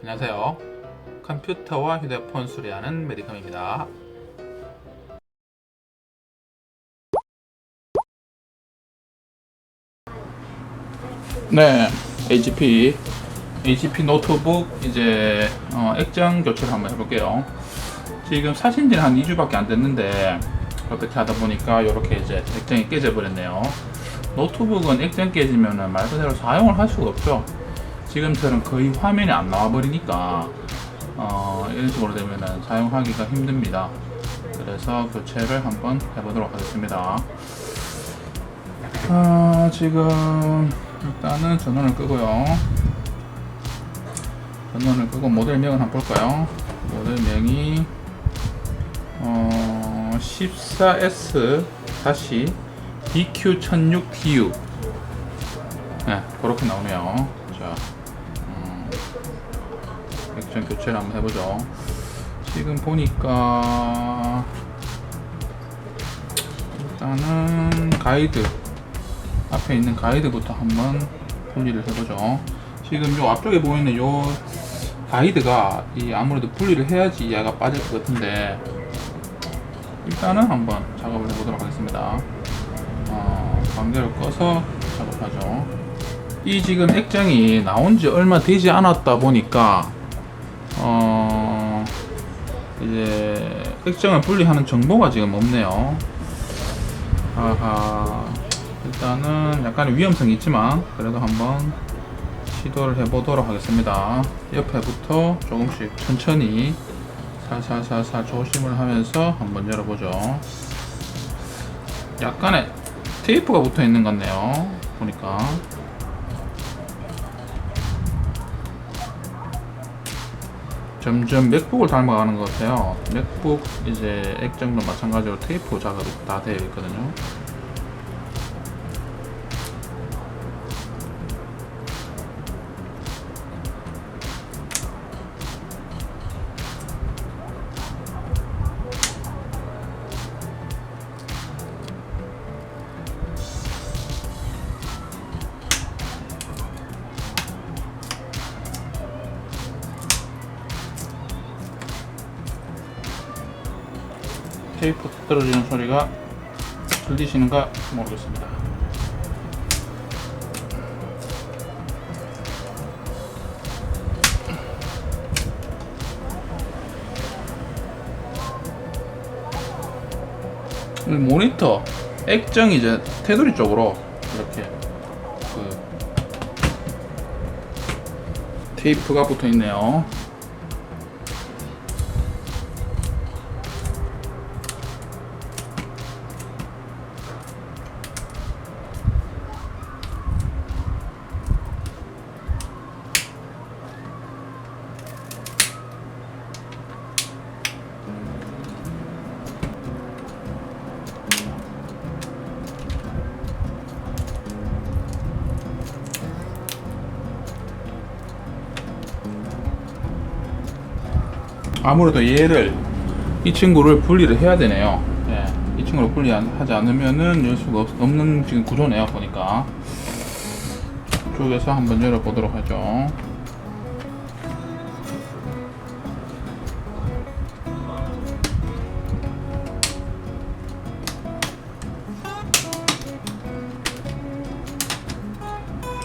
안녕하세요. 컴퓨터와 휴대폰 수리하는 메디컴입니다. 네, HP HP 노트북 이제 어, 액정 교체를 한번 해볼게요. 지금 사신 지는 한 2주밖에 안 됐는데 어떻게 하다 보니까 이렇게 이제 액정이 깨져 버렸네요. 노트북은 액정 깨지면은 말 그대로 사용을 할 수가 없죠. 지금처럼 거의 화면이 안 나와 버리니까 어, 이런 식으로 되면은 사용하기가 힘듭니다. 그래서 교체를 한번 해보도록 하겠습니다. 아, 지금 일단은 전원을 끄고요. 전원을 끄고 모델명을 한번 볼까요? 모델명이 어, 14S 다시 DQ1006DU 네, 그렇게 나오네요. 자, 음, 액션 교체를 한번 해보죠. 지금 보니까 일단은 가이드 앞에 있는 가이드부터 한번 분리를 해보죠. 지금 요 앞쪽에 보이는 요 가이드가 이 아무래도 분리를 해야지 얘가 빠질 것 같은데 일단은 한번 작업을 해보도록 하겠습니다. 어, 광대를 꺼서 작업하죠. 이 지금 액정이 나온 지 얼마 되지 않았다 보니까 어 이제 액정을 분리하는 정보가 지금 없네요. 아하 일단은 약간의 위험성이 있지만 그래도 한번 시도를 해보도록 하겠습니다. 옆에부터 조금씩 천천히 살살살살 조심을 하면서 한번 열어보죠. 약간의 테이프가 붙어 있는 것 같네요. 보니까. 점점 맥북을 닮아가는 것 같아요. 맥북 이제 액정도 마찬가지로 테이프 작업이 다 되어 있거든요. 떨어지는 소리가 들리시는가 모르겠습니다. 이 모니터 액정이 이제 테두리 쪽으로 이렇게 그 테이프가 붙어 있네요. 아무래도 얘를 이 친구를 분리를 해야 되네요. 예, 이 친구를 분리하지 않으면은 열 수가 없, 없는 지금 구조네요. 보니까 쪽에서 한번 열어보도록 하죠.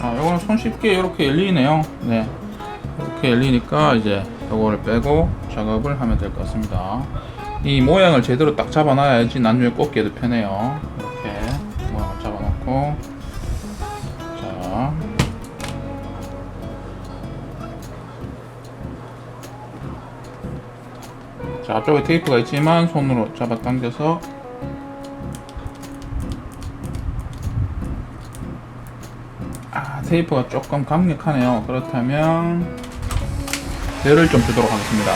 아, 요거는 손쉽게 이렇게 열리네요. 네. 이렇게 열리니까 이제 요거를 빼고 작업을 하면 될 것 같습니다. 이 모양을 제대로 딱 잡아놔야지 나중에 꽂기에도 편해요. 이렇게 모양을 잡아놓고 자 자, 앞쪽에 테이프가 있지만 손으로 잡아당겨서 아, 테이프가 조금 강력하네요. 그렇다면 열을 좀 주도록 하겠습니다.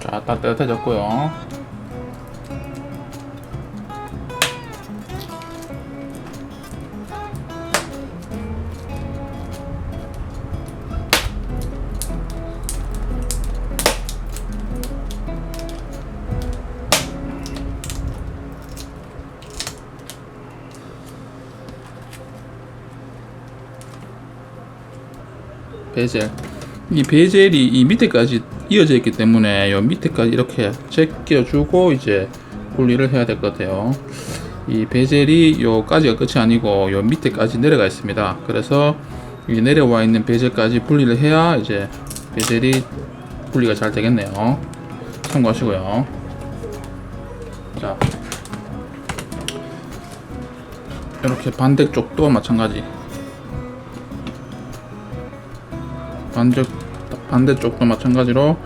자, 따뜻해졌고요. 베젤. 이 베젤이 이 밑에까지 이어져 있기 때문에 요 밑에까지 이렇게 제껴주고 이제 분리를 해야 될 것 같아요. 이 베젤이 요까지가 끝이 아니고 요 밑에까지 내려가 있습니다. 그래서 이 내려와 있는 베젤까지 분리를 해야 이제 베젤이 분리가 잘 되겠네요. 참고하시고요. 자, 이렇게 반대쪽도 마찬가지. 반대 반대쪽도 마찬가지로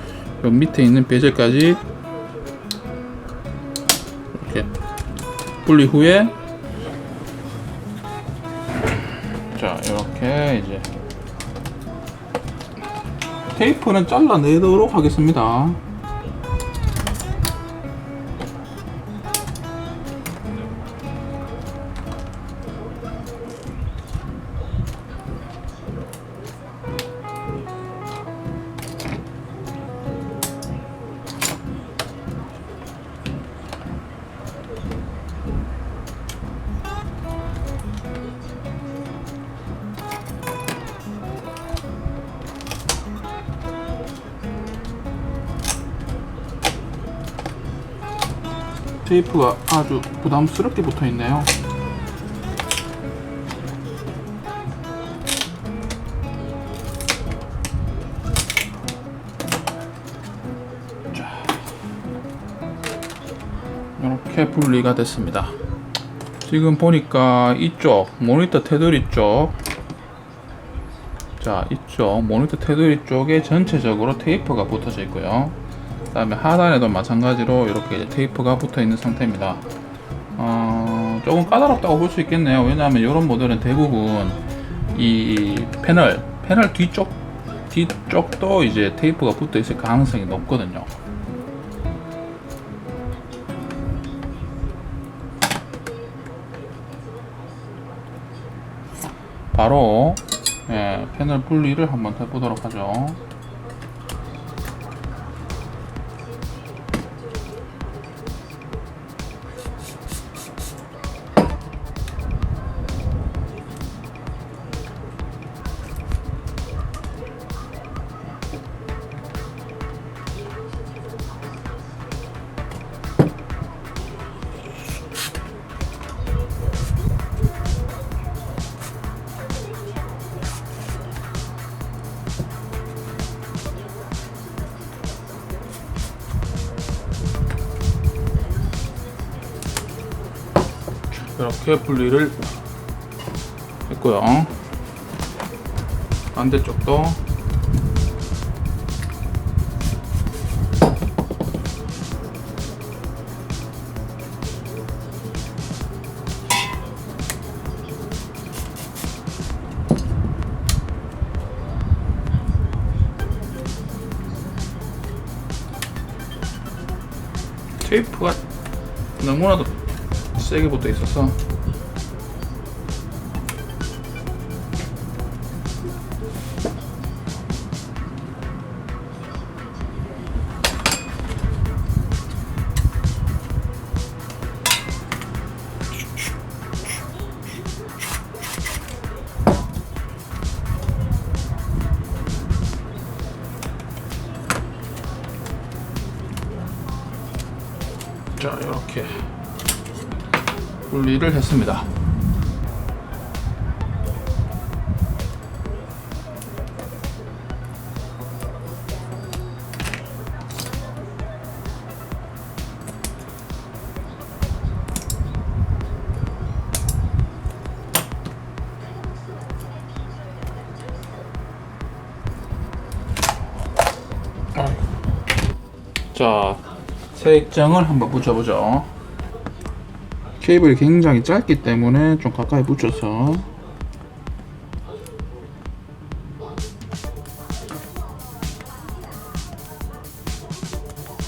요 밑에 있는 베젤까지 이렇게 분리 후에 자 이렇게 이제 테이프는 잘라내도록 하겠습니다. 테이프가 아주 부담스럽게 붙어 있네요. 자, 이렇게 분리가 됐습니다. 지금 보니까 이쪽 모니터 테두리 쪽, 자 이쪽 모니터 테두리 쪽에 전체적으로 테이프가 붙어져 있고요. 그 다음에 하단에도 마찬가지로 이렇게 테이프가 붙어 있는 상태입니다. 어, 조금 까다롭다고 볼 수 있겠네요. 왜냐하면 이런 모델은 대부분 이 패널 패널 뒤쪽 뒤쪽도 이제 테이프가 붙어 있을 가능성이 높거든요. 바로 예, 패널 분리를 한번 해보도록 하죠. 이렇게 분리를 했고요. 반대쪽도 테이프가 너무나도 세게 붙어 있어서. 자 이렇게 분리를 했습니다. 자, 색정을 한번 붙여보죠. 케이블이 굉장히 짧기 때문에 좀 가까이 붙여서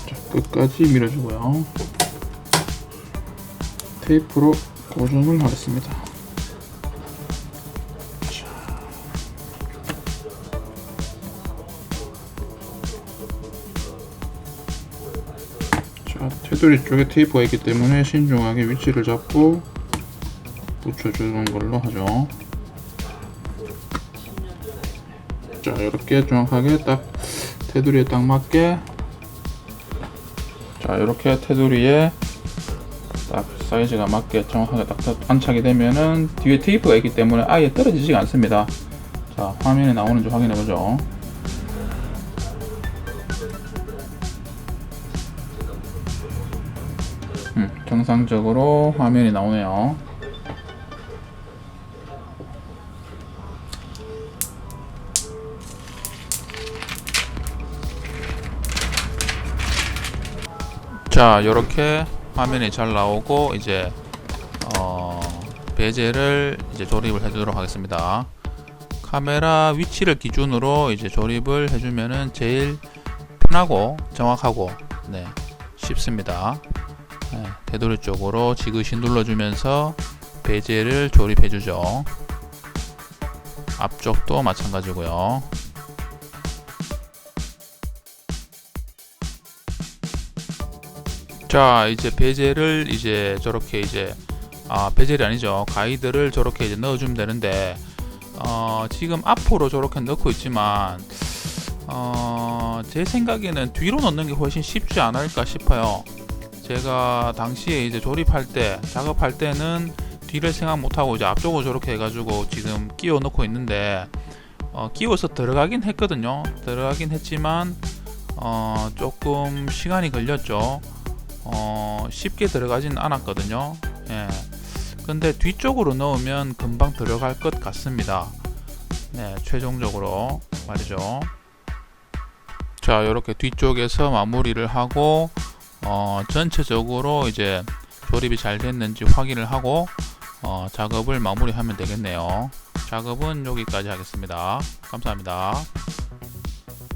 자, 끝까지 밀어주고요. 테이프로 고정을 하겠습니다. 테두리 쪽에 테이프가 있기 때문에 신중하게 위치를 잡고 붙여주는 걸로 하죠. 자 이렇게 정확하게 딱 테두리에 딱 맞게. 자 이렇게 테두리에 딱 사이즈가 맞게 정확하게 딱 안착이 되면은 뒤에 테이프가 있기 때문에 아예 떨어지지가 않습니다. 자 화면에 나오는지 확인해 보죠 정상적으로 화면이 나오네요. 자 이렇게 화면이 잘 나오고 이제 어, 베젤을 이제 조립을 해주도록 하겠습니다. 카메라 위치를 기준으로 이제 조립을 해주면은 제일 편하고 정확하고 네 쉽습니다 네, 테두리 쪽으로 지그시 눌러주면서 베젤을 조립해주죠. 앞쪽도 마찬가지고요. 자 이제 베젤을 이제 저렇게 이제 아 베젤이 아니죠. 가이드를 저렇게 이제 넣어주면 되는데 어, 지금 앞으로 저렇게 넣고 있지만 어, 제 생각에는 뒤로 넣는 게 훨씬 쉽지 않을까 싶어요 제가 당시에 이제 조립할 때 작업할 때는 뒤를 생각 못하고 이제 앞쪽으로 저렇게 해가지고 지금 끼워 넣고 있는데 어, 끼워서 들어가긴 했거든요 들어가긴 했지만 어, 조금 시간이 걸렸죠 어, 쉽게 들어가진 않았거든요. 예. 근데 뒤쪽으로 넣으면 금방 들어갈 것 같습니다. 네, 최종적으로 말이죠. 자, 이렇게 뒤쪽에서 마무리를 하고 어, 전체적으로 이제 조립이 잘 됐는지 확인을 하고 어, 작업을 마무리하면 되겠네요. 작업은 여기까지 하겠습니다. 감사합니다.